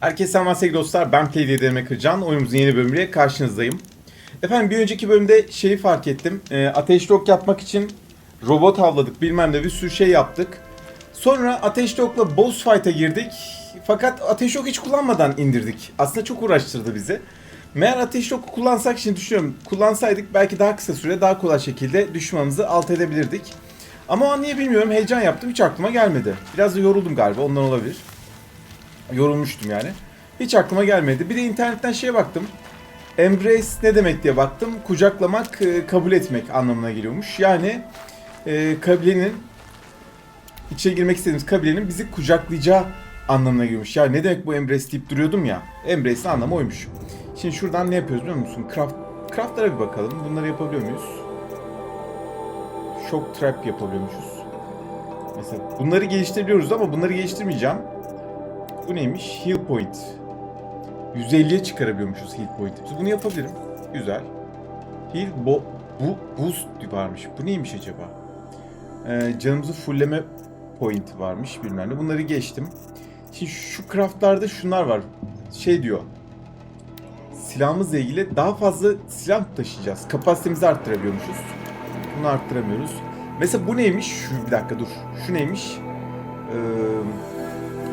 Herkese selam sevgili dostlar. Ben Play Demek Kırcan. Oyunumuzun yeni bölümüyle karşınızdayım. Efendim bir önceki bölümde şeyi fark ettim. Ee, ateşli ok yapmak için robot avladık bilmem ne bir sürü şey yaptık. Sonra ateşli okla boss fight'a girdik. Fakat ateş ok hiç kullanmadan indirdik. Aslında çok uğraştırdı bizi. Meğer ateşli oku kullansak şimdi düşünüyorum. Kullansaydık belki daha kısa süre daha kolay şekilde düşmanımızı alt edebilirdik. Ama o an niye bilmiyorum heyecan yaptım hiç aklıma gelmedi. Biraz da yoruldum galiba ondan olabilir. Yorulmuştum yani. Hiç aklıma gelmedi. Bir de internetten şeye baktım. Embrace ne demek diye baktım. Kucaklamak, e, kabul etmek anlamına geliyormuş. Yani e, kabilenin içe girmek istediğimiz kabilenin bizi kucaklayacağı anlamına geliyormuş. Ya ne demek bu Embrace deyip duruyordum ya. Embrace'in anlamı oymuş. Şimdi şuradan ne yapıyoruz biliyor musun? Craft, craftlara bir bakalım. Bunları yapabiliyor muyuz? Shock trap yapabiliyormuşuz. Mesela bunları geliştirebiliyoruz ama bunları geliştirmeyeceğim. Bu neymiş? Heal point. 150'ye çıkarabiliyormuşuz heal point'imizi. Bunu yapabilirim. Güzel. Heal bo bu boost varmış. Bu neymiş acaba? Ee, canımızı fullleme point varmış bilmem ne. Bunları geçtim. Şimdi şu craftlarda şunlar var. Şey diyor. Silahımızla ilgili daha fazla silah taşıyacağız. Kapasitemizi arttırabiliyormuşuz. Bunu arttıramıyoruz. Mesela bu neymiş? Şu bir dakika dur. Şu neymiş? Ee,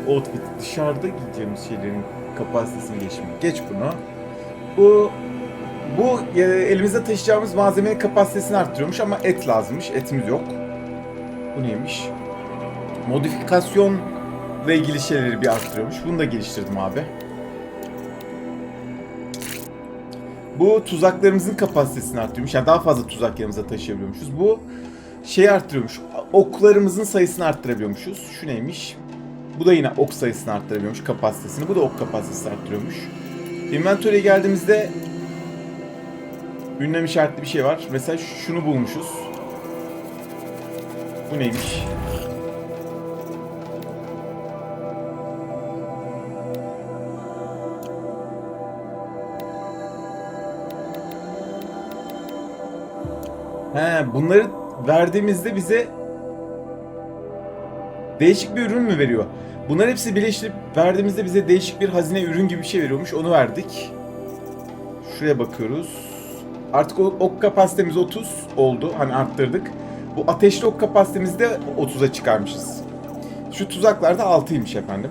outfit dışarıda gideceğimiz şeylerin kapasitesini geçmek. Geç bunu. Bu bu e, elimizde taşıyacağımız malzemenin kapasitesini arttırıyormuş ama et lazımmış. Etimiz yok. Bu neymiş? Modifikasyonla ilgili şeyleri bir arttırıyormuş. Bunu da geliştirdim abi. Bu tuzaklarımızın kapasitesini arttırıyormuş. Yani daha fazla tuzak yanımıza taşıyabiliyormuşuz. Bu şey arttırıyormuş. Oklarımızın sayısını arttırabiliyormuşuz. Şu neymiş? Bu da yine ok sayısını arttırabiliyormuş kapasitesini. Bu da ok kapasitesini arttırıyormuş. Inventory'e geldiğimizde ünlem işaretli bir şey var. Mesela şunu bulmuşuz. Bu neymiş? He, bunları verdiğimizde bize değişik bir ürün mü veriyor? Bunlar hepsi birleştirip verdiğimizde bize değişik bir hazine ürün gibi bir şey veriyormuş. Onu verdik. Şuraya bakıyoruz. Artık ok kapasitemiz 30 oldu. Hani arttırdık. Bu ateşli ok kapasitemizi de 30'a çıkarmışız. Şu tuzaklarda 6'ymış efendim.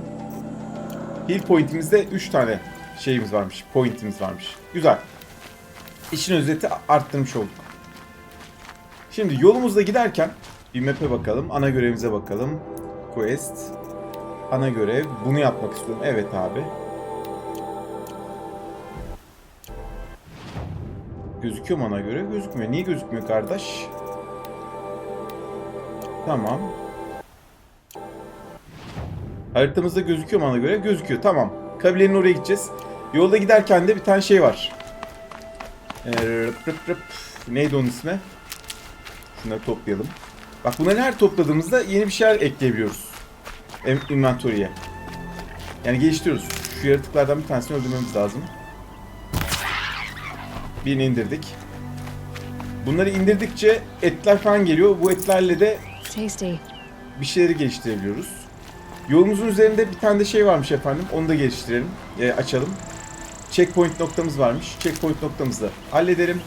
Heal point'imizde 3 tane şeyimiz varmış. Point'imiz varmış. Güzel. İşin özeti arttırmış olduk. Şimdi yolumuzda giderken bir map'e bakalım. Ana görevimize bakalım. Quest. Ana görev. Bunu yapmak istiyorum. Evet abi. Gözüküyor mu ana görev? Gözükmüyor. Niye gözükmüyor kardeş? Tamam. Haritamızda gözüküyor mu ana görev? Gözüküyor. Tamam. Kabilenin oraya gideceğiz. Yolda giderken de bir tane şey var. Ee. Neydi onun ismi? Şunları toplayalım. Bak bunları her topladığımızda yeni bir şeyler ekleyebiliyoruz. Inventory'e. Yani geliştiriyoruz. Şu yaratıklardan bir tanesini öldürmemiz lazım. Birini indirdik. Bunları indirdikçe etler falan geliyor. Bu etlerle de bir şeyleri geliştirebiliyoruz. Yolumuzun üzerinde bir tane de şey varmış efendim. Onu da geliştirelim. e, açalım. Checkpoint noktamız varmış. Checkpoint noktamızı da halledelim.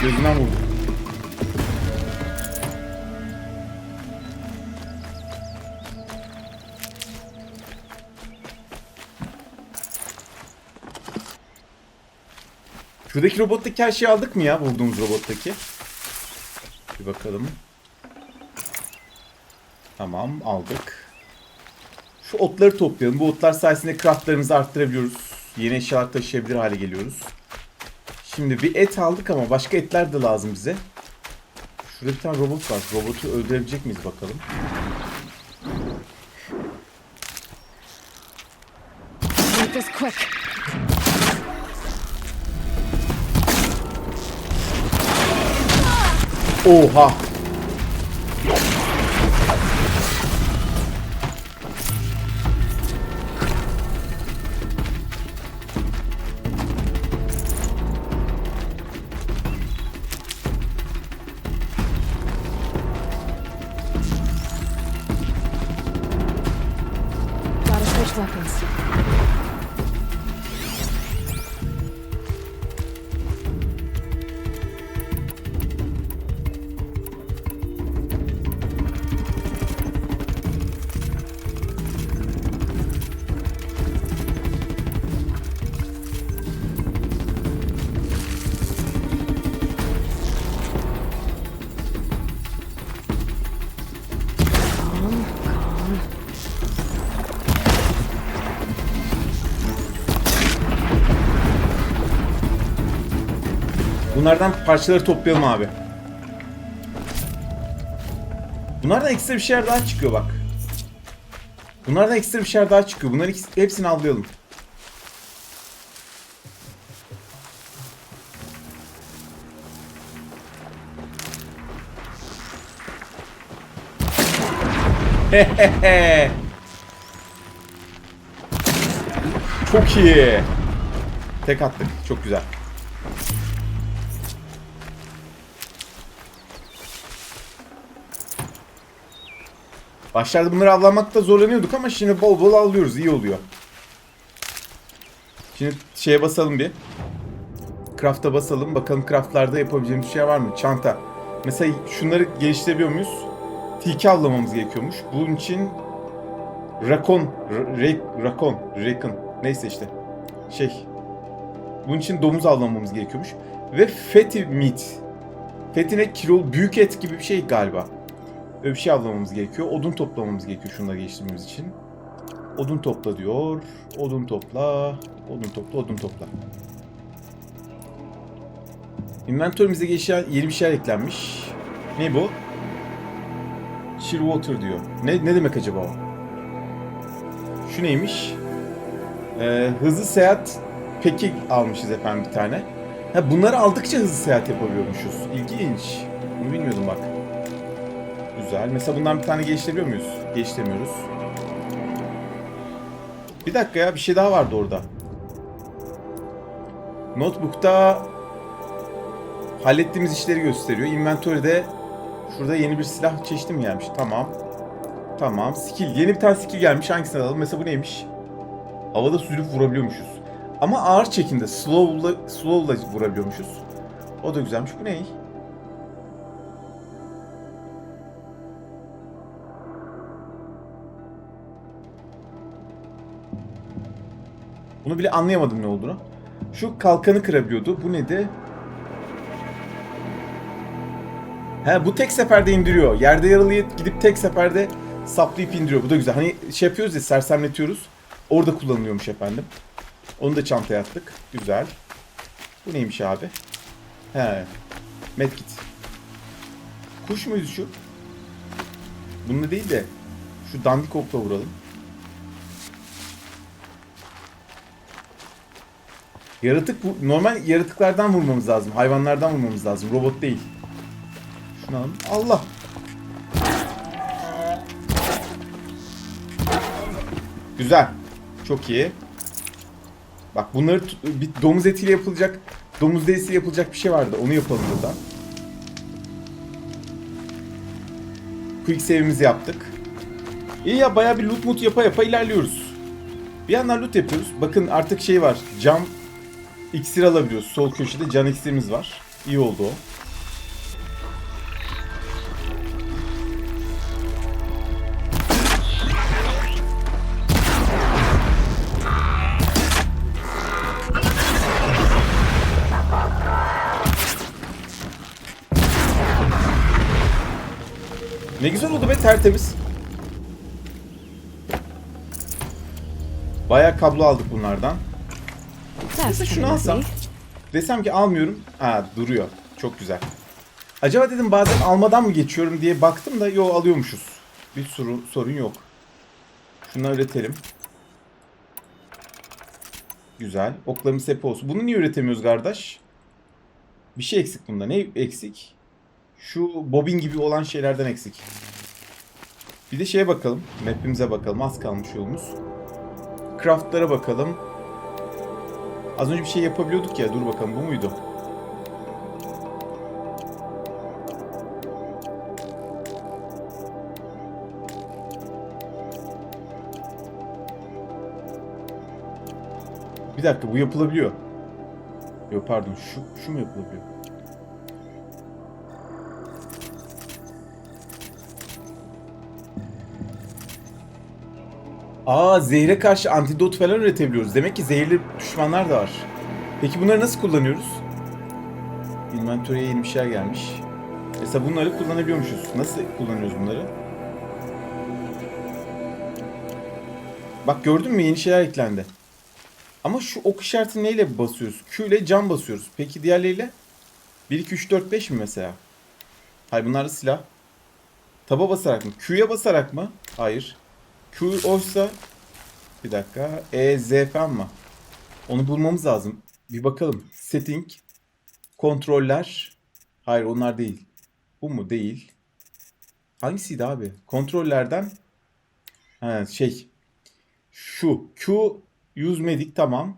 Heh, gözünden vurdu. Şuradaki robottaki her şeyi aldık mı ya? Vurduğumuz robottaki. Bir bakalım. Tamam aldık. Şu otları toplayalım. Bu otlar sayesinde craftlarımızı arttırabiliyoruz. Yeni eşyalar taşıyabilir hale geliyoruz. Şimdi bir et aldık ama başka etler de lazım bize. Şurada bir tane robot var. Robotu öldürebilecek miyiz bakalım. Oha! Bunlardan parçaları toplayalım abi. Bunlardan ekstra bir şeyler daha çıkıyor bak. Bunlardan ekstra bir şeyler daha çıkıyor. Bunların hepsini avlayalım. Çok iyi. Tek attık. Çok güzel. Başlarda bunları avlamakta zorlanıyorduk ama şimdi bol bol avlıyoruz. iyi oluyor. Şimdi şeye basalım bir. Craft'a basalım. Bakalım craftlarda yapabileceğimiz şey var mı? Çanta. Mesela şunları geliştirebiliyor muyuz? Tilki avlamamız gerekiyormuş. Bunun için Rakon, Re, Rakon, Rakon neyse işte. Şey. Bunun için domuz avlamamız gerekiyormuş. Ve fatty meat. Fatty ne? Kilol, büyük et gibi bir şey galiba. Öyle bir şey avlamamız gerekiyor. Odun toplamamız gerekiyor şunları geliştirmemiz için. Odun topla diyor. Odun topla. Odun topla, odun topla. Inventörümüze geçen yeni bir şeyler eklenmiş. Ne bu? Chill water diyor. Ne, ne demek acaba o? Şu neymiş? Ee, hızlı seyahat peki almışız efendim bir tane. Ha, bunları aldıkça hızlı seyahat yapabiliyormuşuz. İlginç. Bunu bilmiyordum bak. Güzel. Mesela bundan bir tane geliştirebiliyor muyuz? Geliştiremiyoruz. Bir dakika ya bir şey daha vardı orada. Notebook'ta hallettiğimiz işleri gösteriyor. Inventory'de şurada yeni bir silah çeşidi mi gelmiş? Tamam. Tamam. Skill. Yeni bir tane skill gelmiş. Hangisini alalım? Mesela bu neymiş? Havada süzülüp vurabiliyormuşuz. Ama ağır çekimde. Slow'la, slow'la vurabiliyormuşuz. O da güzelmiş. Bu ne? Bunu bile anlayamadım ne olduğunu. Şu kalkanı kırabiliyordu. Bu neydi? He bu tek seferde indiriyor. Yerde yaralıyı gidip tek seferde saplayıp indiriyor. Bu da güzel. Hani şey yapıyoruz ya sersemletiyoruz. Orada kullanılıyormuş efendim. Onu da çantaya attık. Güzel. Bu neymiş abi? He. Medkit. Kuş muydu şu? Bununla değil de şu dandik okla vuralım. Yaratık bu normal yaratıklardan vurmamız lazım. Hayvanlardan vurmamız lazım. Robot değil. Şunu alalım. Allah. Güzel. Çok iyi. Bak bunları bir domuz etiyle yapılacak, domuz derisiyle yapılacak bir şey vardı. Onu yapalım burada. Quick save'imizi yaptık. İyi ya bayağı bir loot mut yapa yapa ilerliyoruz. Bir yandan loot yapıyoruz. Bakın artık şey var. Cam İksir alabiliyoruz. Sol köşede can iksirimiz var. İyi oldu o. Ne güzel oldu be tertemiz. Bayağı kablo aldık bunlardan. Neyse şunu alsam. Desem ki almıyorum. Ha duruyor. Çok güzel. Acaba dedim bazen almadan mı geçiyorum diye baktım da yo alıyormuşuz. Bir sorun, sorun yok. Şunları üretelim. Güzel. Oklarımız hep olsun. Bunu niye üretemiyoruz kardeş? Bir şey eksik bunda. Ne eksik? Şu bobin gibi olan şeylerden eksik. Bir de şeye bakalım. Map'imize bakalım. Az kalmış yolumuz. Craft'lara bakalım. Az önce bir şey yapabiliyorduk ya. Dur bakalım bu muydu? Bir dakika bu yapılabiliyor. Yok pardon şu, şu mu yapılabiliyor? Aa zehre karşı antidot falan üretebiliyoruz. Demek ki zehirli düşmanlar da var. Peki bunları nasıl kullanıyoruz? Inventory'e yeni bir şeyler gelmiş. Mesela bunları kullanabiliyormuşuz. Nasıl kullanıyoruz bunları? Bak gördün mü yeni şeyler eklendi. Ama şu ok işareti neyle basıyoruz? Q ile cam basıyoruz. Peki diğerleriyle? 1, 2, 3, 4, 5 mi mesela? Hayır bunlar da silah. Taba basarak mı? Q'ya basarak mı? Hayır. Q oysa bir dakika. E, Z falan mı? Onu bulmamız lazım. Bir bakalım. Setting. Kontroller. Hayır onlar değil. Bu mu? Değil. Hangisiydi abi? Kontrollerden ha, şey şu Q use medic tamam.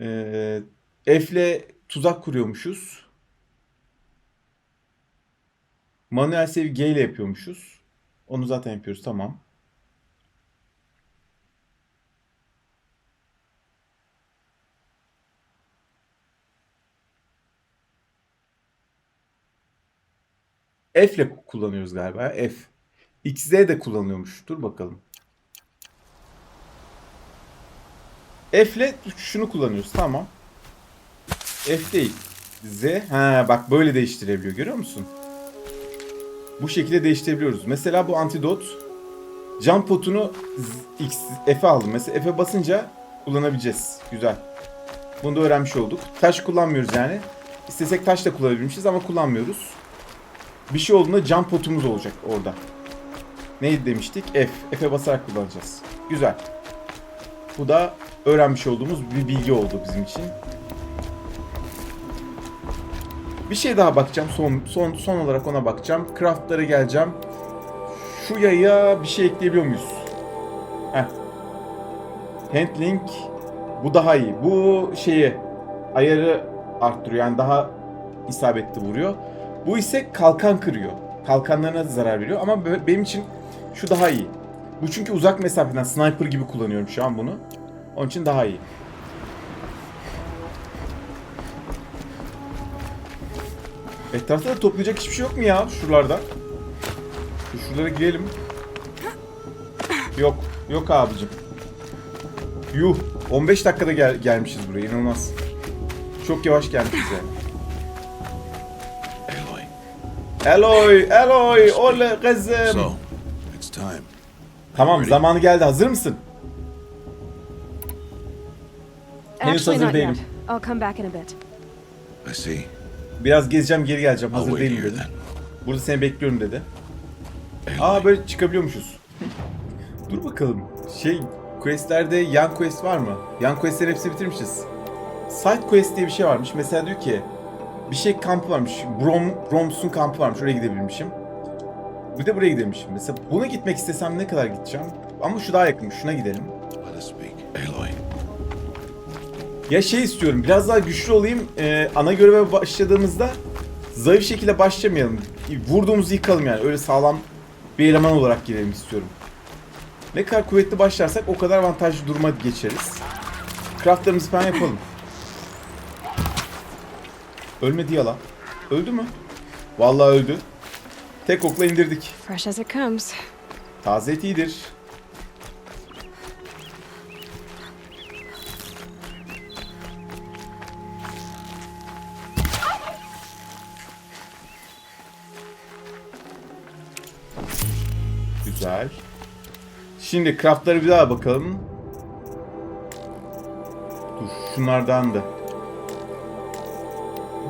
Ee, F'le tuzak kuruyormuşuz. Manuel save G ile yapıyormuşuz. Onu zaten yapıyoruz tamam. F ile kullanıyoruz galiba. F. XZ de kullanıyormuş. Dur bakalım. F ile şunu kullanıyoruz. Tamam. F değil. Z. Ha bak böyle değiştirebiliyor. Görüyor musun? Bu şekilde değiştirebiliyoruz. Mesela bu antidot cam potunu X F'e aldım. Mesela F'e basınca kullanabileceğiz. Güzel. Bunu da öğrenmiş olduk. Taş kullanmıyoruz yani. İstesek taş da kullanabilirmişiz ama kullanmıyoruz. Bir şey olduğunda cam potumuz olacak orada. Neydi demiştik? F. F'e basarak kullanacağız. Güzel. Bu da öğrenmiş olduğumuz bir bilgi oldu bizim için. Bir şey daha bakacağım. Son son son olarak ona bakacağım. Craft'lara geleceğim. Şu yaya bir şey ekleyebiliyor muyuz? Heh. Handling bu daha iyi. Bu şeyi ayarı arttırıyor. Yani daha isabetli vuruyor. Bu ise kalkan kırıyor. Kalkanlarına da zarar veriyor ama be- benim için şu daha iyi. Bu çünkü uzak mesafeden sniper gibi kullanıyorum şu an bunu. Onun için daha iyi. Etrafta da toplayacak hiçbir şey yok mu ya şuralarda? Şu Şuralara girelim. Yok. Yok abicim. Yuh. 15 dakikada gel gelmişiz buraya. inanılmaz. Çok yavaş gelmişiz yani. Eloy, Eloy, ole kızım. so it's time. Tamam, zamanı geldi. Hazır mısın? Henüz hazır not değilim. I'll come back in a bit. I see. Biraz gezeceğim, geri geleceğim. Hazır değilim here dedi. Burada seni bekliyorum dedi. Aa böyle çıkabiliyormuşuz. Dur bakalım. Şey, questlerde yan quest var mı? Yan questlerin hepsini bitirmişiz. Side quest diye bir şey varmış. Mesela diyor ki bir şey kampı varmış. Brom, Broms'un kampı varmış. Oraya gidebilmişim. Bir de buraya gidemişim. Mesela buna gitmek istesem ne kadar gideceğim? Ama şu daha yakın. Şuna gidelim. Ya şey istiyorum. Biraz daha güçlü olayım. Ee, ana göreve başladığımızda zayıf şekilde başlamayalım. Vurduğumuzu yıkalım yani. Öyle sağlam bir eleman olarak girelim istiyorum. Ne kadar kuvvetli başlarsak o kadar avantajlı duruma geçeriz. Craftlarımızı falan yapalım. Ölmedi yala. Öldü mü? Vallahi öldü. Tek okla indirdik. Fresh as it comes. Taze et iyidir. Güzel. Şimdi craftlara bir daha bakalım. Dur şunlardan da.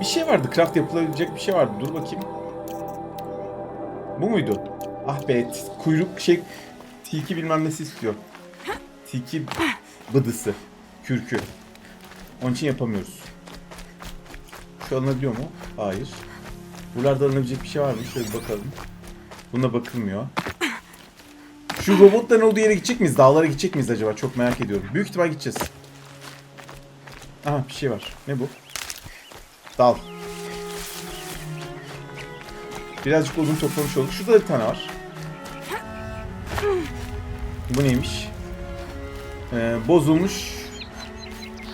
Bir şey vardı craft yapılabilecek bir şey vardı. Dur bakayım. Bu muydu? Ah be kuyruk şey tilki bilmem nesi istiyor. Tilki bıdısı. Kürkü. Onun için yapamıyoruz. Şu alınabiliyor mu? Hayır. Buralarda alınabilecek bir şey var mı? Şöyle bakalım. Buna bakılmıyor. Şu robotların olduğu yere gidecek miyiz? Dağlara gidecek miyiz acaba? Çok merak ediyorum. Büyük ihtimal gideceğiz. Aha bir şey var. Ne bu? Dal. Birazcık odun toplamış olduk. Şurada da bir tane var. Bu neymiş? Ee, bozulmuş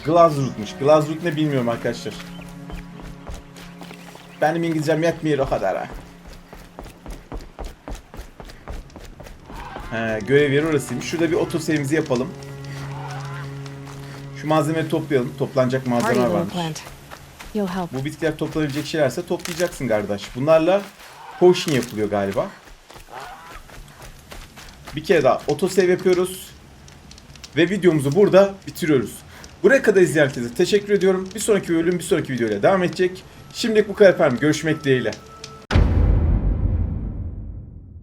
Glazroot'muş. Glazroot ne bilmiyorum arkadaşlar. Benim İngilizcem yetmiyor o kadar ha. He, görev yeri orasıymış. Şurada bir otosevimizi yapalım. Şu malzemeleri toplayalım. Toplanacak malzemeler varmış. Bu bitkiler toplanabilecek şeylerse toplayacaksın kardeş. Bunlarla potion yapılıyor galiba. Bir kere daha otosave yapıyoruz. Ve videomuzu burada bitiriyoruz. Buraya kadar izleyen herkese teşekkür ediyorum. Bir sonraki bölüm bir sonraki videoyla devam edecek. Şimdilik bu kadar efendim. Görüşmek dileğiyle.